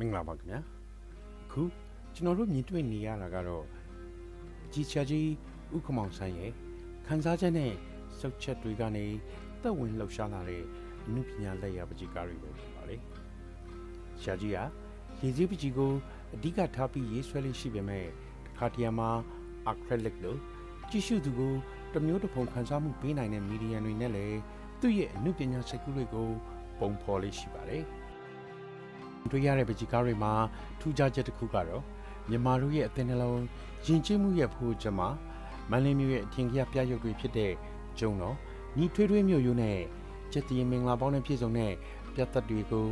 မင်္ဂလာပါခင်ဗျာအခုကျွန်တော်တို့မြင်တွေ့နေရတာကတော့ကြီးချာကြီးဥက္ကမောင်ဆန်းရဲ့ခန်းစားချက်နဲ့စုပ်ချက်တွေကနေသက်ဝင်လှုပ်ရှားလာတဲ့အမှုပညာလက်ရာပကြီးကားတွေကိုဖြစ်ပါလေရှာကြီးကရေစည်းပကြီးကိုအဓိကထားပြီးရေးဆွဲလေးရှိပေမဲ့တစ်ခါတရံမှာ acrylic လို့ကြည့်ရှုသူကိုတစ်မျိုးတစ်ဖုံခန်းစားမှုပေးနိုင်တဲ့မီဒီယံတွေနဲ့လည်းသူ့ရဲ့အမှုပညာစိတ်ကူးတွေကိုပုံဖော်လေးရှိပါတယ် တွေ့ရတဲ့ပကြီးကားတွေမှာထူးခြားချက်တစ်ခုကတော့မြန်မာတို့ရဲ့အသင်းနှလုံးယဉ်ကျေးမှုရဲ့ဖိုးချက်မှာမန္တလေးမြို့ရဲ့အထင်ကြီးပြရုပ်တွေဖြစ်တဲ့ကျုံတော်ညီထွေးထွေးမြို့ရိုးနဲ့ကျက်တီမင်္ဂလာပေါင်းနဲ့ပြည့်စုံတဲ့ပြတ်သက်တွေကို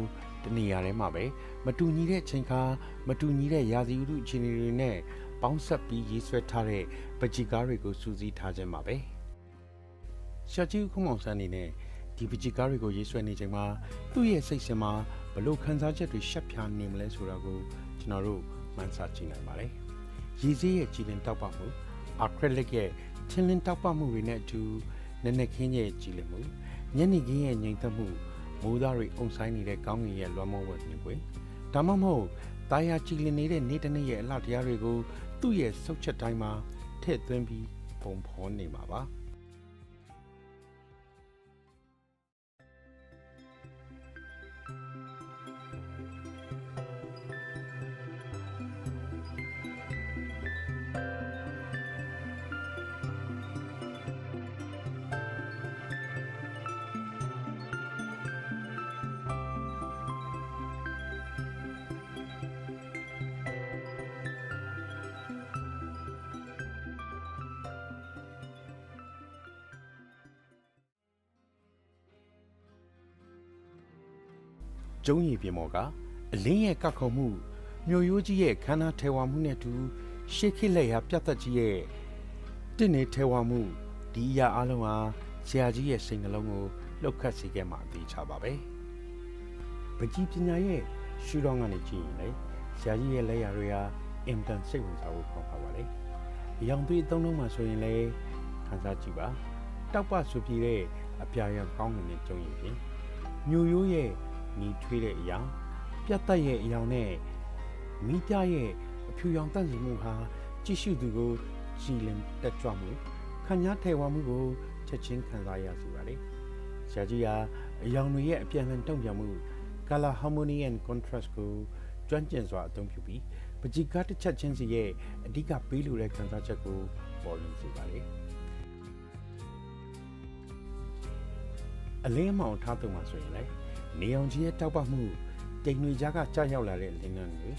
တနေရာထဲမှာပဲမတူညီတဲ့ချိန်ခါမတူညီတဲ့ရာသီဥတုအခြေအနေတွေနဲ့ပေါင်းဆက်ပြီးရေးဆွဲထားတဲ့ပကြီးကားတွေကိုစူးစီးထားခြင်းပါပဲရှာချီခုမောင်ဆန်းနေနဲ့ဒီပကြီးကားတွေကိုရေးဆွဲနေချိန်မှာသူ့ရဲ့စိတ်ဆင်မှာဘ လို့ခံစားချက်တွေရှက်ဖြာနေမလဲဆိုတာကိုကျွန်တော်တို့မှန်းဆကြည့်နိုင်ပါတယ်ရည်စည်းရဲ့ကြည်လင်တောက်ပမှုအခရလစ်ရဲ့ချင်းလင်းတောက်ပမှုတွေနဲ့အတူနက်နက်ခင်းရဲ့ကြည်လင်မှုညနေခင်းရဲ့ငြိမ်သက်မှုမိုးသားတွေအုံဆိုင်နေတဲ့ကောင်းကင်ရဲ့လွှမ်းမိုးဝဲနေကွယ်ဒါမှမဟုတ်တာယာကြည်လင်နေတဲ့နေ့တစ်နေ့ရဲ့အလှတရားတွေကိုသူ့ရဲ့စုပ်ချက်တိုင်းမှာထည့်သွင်းပြီးပုံဖော်နေမှာပါ ကျုံးရည်ပြင်ပေါ်ကအလင်းရဲ့ကောက်ခုံမှုမြို့ရိုးကြီးရဲ့ခန္ဓာထေဝါမှုနဲ့အတူရှေးခေတ်လက်ရာပြတ်သက်ကြီးရဲ့တင့်နေထေဝါမှုဒီအရာအလုံးဟာဆရာကြီးရဲ့စိတ်နှလုံးကိုလှုပ်ခတ်စေခဲ့မှအသေးချပါပဲပကြီးပညာရဲ့ရှုထောင့်ကနေကြည့်ရင်လေဆရာကြီးရဲ့လက်ရာတွေဟာအင်တန်စိတ်ဝင်စားဖို့ခေါ်ပါပါလေအယောင်သွေးအသုံးလုံးမှာဆိုရင်လေခန်းစားကြည့်ပါတောက်ပဆူပြေတဲ့အပြာရောင်ကောင်းနေတဲ့ကျုံးရည်ပြင်မြို့ရိုးရဲ့ နီထွေးတဲ့အရာပြတ်သက်ရဲ့အရာနဲ့မိပြရဲ့အဖြူရောင်တန့်စီမှုဟာကြည့်ရှုသူကိုကြည်လင်တက်ကြွမှုခံညာထေဝါမှုကိုချက်ချင်းခံစားရစေပါလေဆရာကြီးဟာအယောင်တွေရဲ့အပြန်အလှန်တုံ့ပြန်မှု color harmony and contrast ကိုကျွမ်းကျင်စွာအသုံးပြုပြီးပကြီကားတစ်ချက်ချင်းစီရဲ့အဓိကပေးလိုတဲ့ခံစားချက်ကိုပေါ်လွင်စေပါလေအလင်းအမောင်ထားသုံးပါဆိုရင်လည်း နေအောင်ကြီးရဲ့တောက်ပမှုတိမ်တွေကြားကကြာရောက်လာတဲ့လင်းနှံတွေ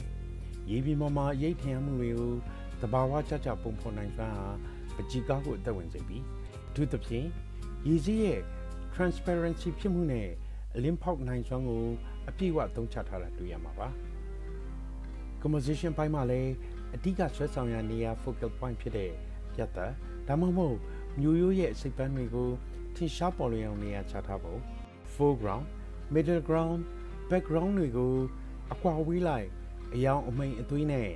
ရေပြင်ပေါ်မှာရိတ်ထင်မှုတွေကိုတဘာဝကြကြပုံဖော်နိုင်စွမ်းဟာပကြီကားကိုအသက်ဝင်စေပြီးအထူးသဖြင့်ရေစည်းရဲ့ transparency ဖြစ်မှုနဲ့အလင်းဖောက်နိုင်စွမ်းကိုအပြည့်အဝသုံးချထားတာတွေ့ရမှာပါ composition ပိုင်းမှာလည်းအဓိကဆွဲဆောင်ရာနေရာ focal point ဖြစ်တဲ့ပြတ်သက်ဒါမှမဟုတ်မျိုးရိုးရဲ့စိတ်ပန်းတွေကိုထင်ရှားပေါ်လွင်အောင်နေရာချထားဖို့ foreground middle ground background တွေကိုအကွာဝေးလိုက်အယောင်အမိန်အသွေးနဲ့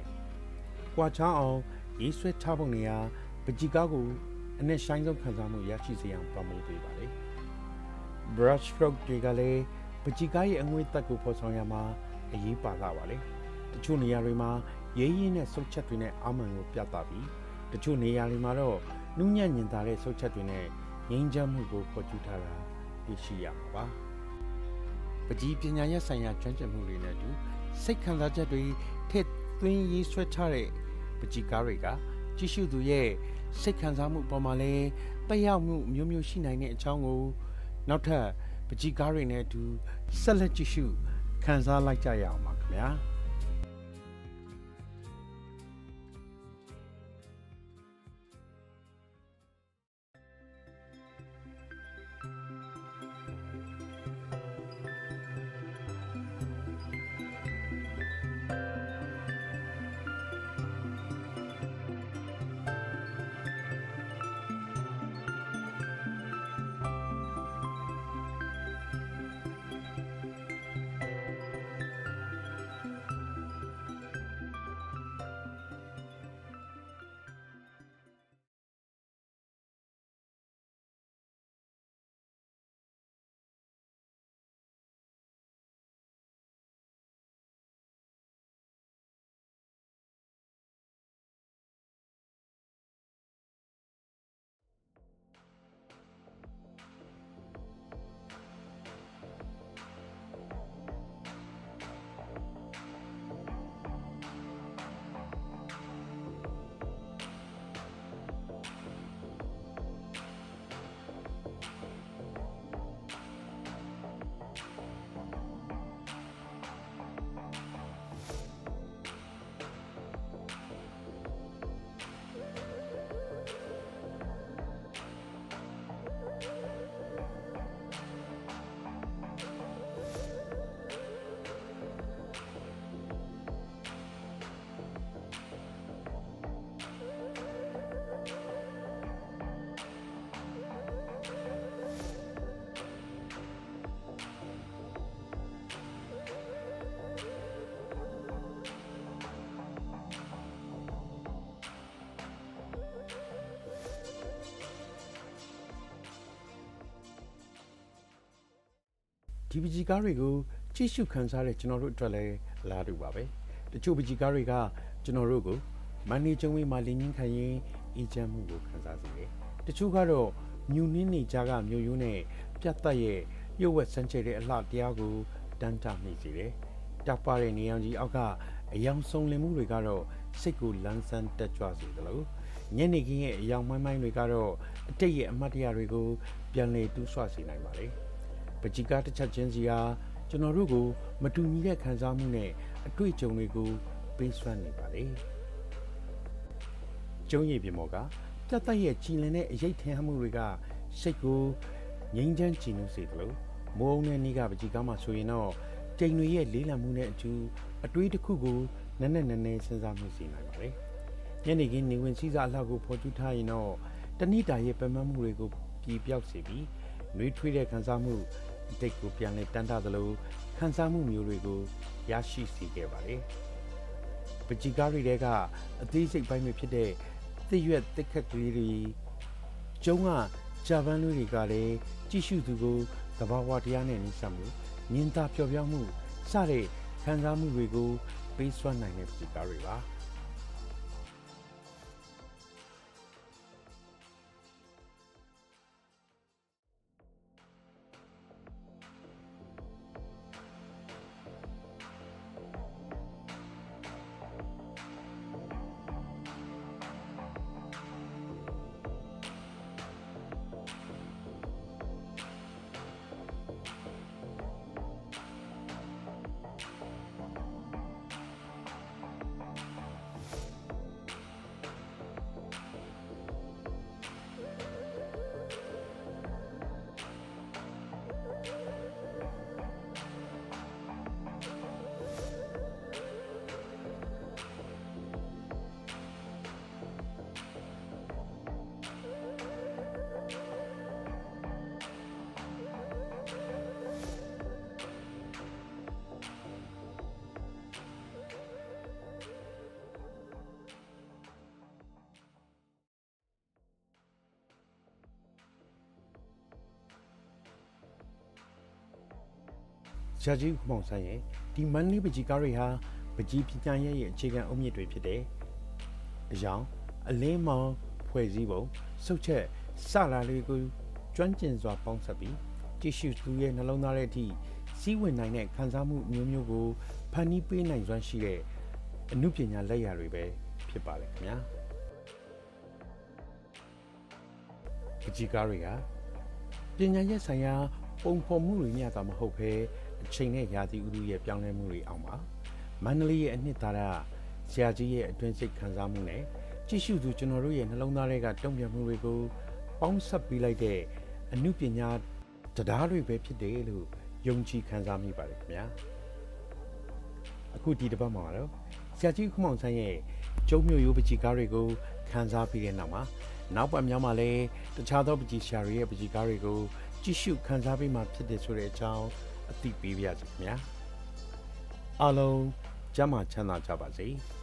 ကွာချောင်းအောင်ရေးဆွဲထားပုံနေရာပကြီကားကိုအနဲ့ဆိုင်ဆုံးခံစားမှုရရှိစေအောင်ပမိုပေးပါလေ brush stroke တွေကလည်းပကြီကားရဲ့အငွေ့သက်ကိုဖော်ဆောင်ရမှာအရေးပါလာပါလေတချို့နေရာတွေမှာရဲရင်းနဲ့ဆုတ်ချက်တွေနဲ့အာမန်ကိုပြသပြီးတချို့နေရာတွေမှာတော့နုညံ့ညင်သာတဲ့ဆုတ်ချက်တွေနဲ့ငြိမ်းချမ်းမှုကိုဖော်ကျူးထားတာသိရှိရမှာပါ ပကြီးပညာရပ်ဆိုင်ရာကျွမ်းကျင်မှုတွေနဲ့အတူစိတ်ခံစားချက်တွေထည့်သွင်းရေးဆွဲထားတဲ့ပကြီးကားတွေကကြည့်ရှုသူရဲ့စိတ်ခံစားမှုအပေါ်မှာလည်းတက်ရောက်မှုမျိုးမျိုးရှိနိုင်တဲ့အကြောင်းကိုနောက်ထပ်ပကြီးကားတွေနဲ့အတူဆက်လက်ကြည့်ရှုခံစားလိုက်ကြရအောင်ပါခင်ဗျာ ဒီပကြီးကားတွေကိုကြည့်ရှုခန်းစားတဲ့ကျွန်တော်တို့အတွက်လည်းအလားတူပါပဲတချို့ပကြီးကားတွေကကျွန်တော်တို့ကိုမန်နေကျုံဝေးမှာလင်းရင်းခံရင်အေဂျင့်မှုကိုခန်းစားစေတယ်တချို့ကတော့မြူနင်းနေကြကမြို့ရိုးနဲ့ပြတ်သက်ရဲ့ရုပ်ဝက်စမ်းချေတဲ့အလှတရားကိုတန်းတမိစေတယ်တောက်ပတဲ့နေအောင်ကြီးအောက်ကအယောင်ဆုံးလင်မှုတွေကတော့စိတ်ကိုလန်းဆန်းတက်ကြွစေတယ်လို့ညနေခင်းရဲ့အယောင်မိုင်းမိုင်းတွေကတော့အတိတ်ရဲ့အမတ်တရားတွေကိုပြန်လည်တူးဆွစေနိုင်ပါလေ ပကြီးကားတစ်ချက်ချင်းစီဟာကျွန်တော်တို့ကိုမတူညီတဲ့ခံစားမှုနဲ့အတွေ့အကြုံတွေကိုပေးစွမ်းနေပါလေကျုံးရည်ပြင်မော်ကပြတ်သက်ရဲ့ကြည်လင်တဲ့အရေးထင်မှုတွေကစိတ်ကိုငြိမ်းချမ်းကြည်နူးစေတယ်လို့မိုးအုံနဲ့နီးကပကြီးကားမှဆိုရင်တော့ကျိန်တွေရဲ့လေးလံမှုနဲ့အကျူအတွေးတစ်ခုကိုနက်နက်နဲနဲစဉ်းစားမှုစီနိုင်ပါလေညနေခင်းနေဝင်စည်းစားအလှကိုဖော်ကျူးထားရင်တော့တဏိတာရဲ့ပမတ်မှုတွေကိုပြည်ပြောက်စေပြီးနှွေးထွေးတဲ့ခံစားမှု အတိတ်ကိုပြန်လဲတန်းတသလိုခံစားမှုမျိုးတွေကိုရရှိစေခဲ့ပါလေပကြီးကားတွေတဲကအသေးစိတ်ပိုင်းတွေဖြစ်တဲ့သစ်ရွက်တစ်ခက်ကလေးတွေကျုံးကဂျပန်လူတွေကလည်းကြည့်ရှုသူကိုသဘာဝတရားနဲ့နှိစပ်မှုမြင်သာပျော်ပြောင်းမှုစတဲ့ခံစားမှုတွေကိုပေးစွမ်းနိုင်တဲ့ပကြီးကားတွေပါ ရာကြီးခမောင်ဆန်းရဲ့ဒီမန်လေးပကြီးကားတွေဟာပကြီးပညာရဲ့ရဲ့အခြေခံအုတ်မြစ်တွေဖြစ်တယ်။အကြောင်းအလင်းမောင်ဖွဲ့စည်းပုံစုတ်ချက်စလာလေးကိုကျွမ်းကျင်စွာပေါင်းစပ်ပြီးတ िश ူသူရဲ့နှလုံးသားရဲ့အထိစီးဝင်နိုင်တဲ့ခံစားမှုမျိုးမျိုးကိုဖန်တီးပေးနိုင်စွမ်းရှိတဲ့အမှုပညာလက်ရာတွေပဲဖြစ်ပါလေခင်ဗျာပကြီးကားတွေကပညာရဲ့ဆိုင်ရာ ပုံဖော်မှုတွေမျှတာမဟုတ်ဘဲအချိန်နဲ့ရာသီဥတုရဲ့ပြောင်းလဲမှုတွေအောင်ပါမန္တလေးရဲ့အနှစ်သာရဆရာကြီးရဲ့အတွင်းစိတ်ခံစားမှုနဲ့ကြည့်ရှုသူကျွန်တော်တို့ရဲ့နှလုံးသားတွေကတုံ့ပြန်မှုတွေကိုပေါင်းစပ်ပြီးလိုက်တဲ့အမှုပညာတရားတွေပဲဖြစ်တယ်လို့ယုံကြည်ခံစားမိပါတယ်ခင်ဗျာအခုဒီတစ်ပတ်မှာတော့ဆရာကြီးခမောင်ဆန်းရဲ့ကျုံမျိုးရိုးပကြီးကားတွေကိုခန်းစားပြီးတဲ့နောက်မှာနောက်ပတ်များမှာလည်းတခြားသောပကြီးရှာတွေရဲ့ပကြီးကားတွေကို ကြည့်ရှုခန်းစားပြီးမှဖြစ်တယ်ဆိုတဲ့အကြောင်းအသိပေးပါရစေခင်ဗျာအားလုံးကျမ်းမာချမ်းသာကြပါစေ။